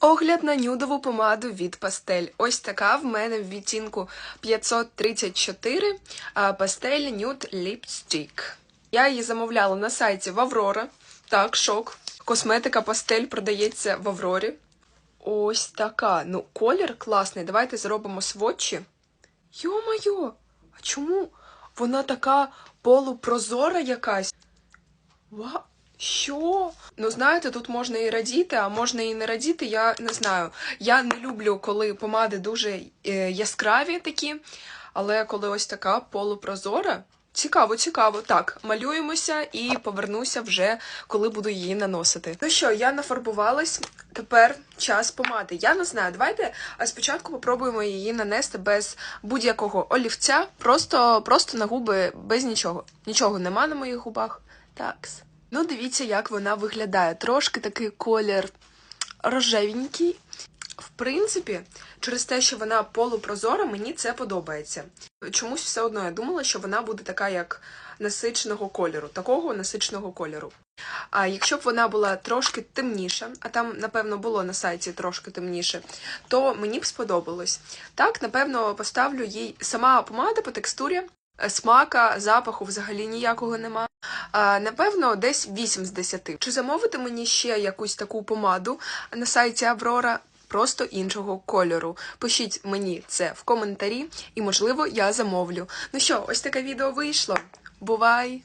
Огляд на нюдову помаду від пастель. Ось така в мене в відтінку 534 а, пастель Nude Lipstick. Я її замовляла на сайті в Аврора. Так, шок. Косметика пастель продається в Аврорі. Ось така. Ну, колір класний. Давайте зробимо сводчі. Йо-моє, а чому вона така полупрозора якась? Ва? Що? Ну, знаєте, тут можна і радіти, а можна і не радіти, я не знаю. Я не люблю, коли помади дуже е, яскраві такі, але коли ось така полупрозора. Цікаво, цікаво. Так, малюємося і повернуся вже, коли буду її наносити. Ну що, я нафарбувалась. Тепер час помади. Я не знаю. Давайте спочатку попробуємо її нанести без будь-якого олівця, просто, просто на губи без нічого. Нічого нема на моїх губах. Такс. Ну, дивіться, як вона виглядає. Трошки такий колір рожевенький. В принципі, через те, що вона полупрозора, мені це подобається. Чомусь все одно я думала, що вона буде така, як насиченого кольору, такого насиченого кольору. А якщо б вона була трошки темніша, а там, напевно, було на сайті трошки темніше, то мені б сподобалось. Так, напевно, поставлю їй сама помада по текстурі, е, смака, запаху взагалі ніякого нема. Напевно, десь 8 з 10. Чи замовити мені ще якусь таку помаду на сайті Аврора? Просто іншого кольору. Пишіть мені це в коментарі, і можливо я замовлю. Ну що, ось таке відео вийшло. Бувай!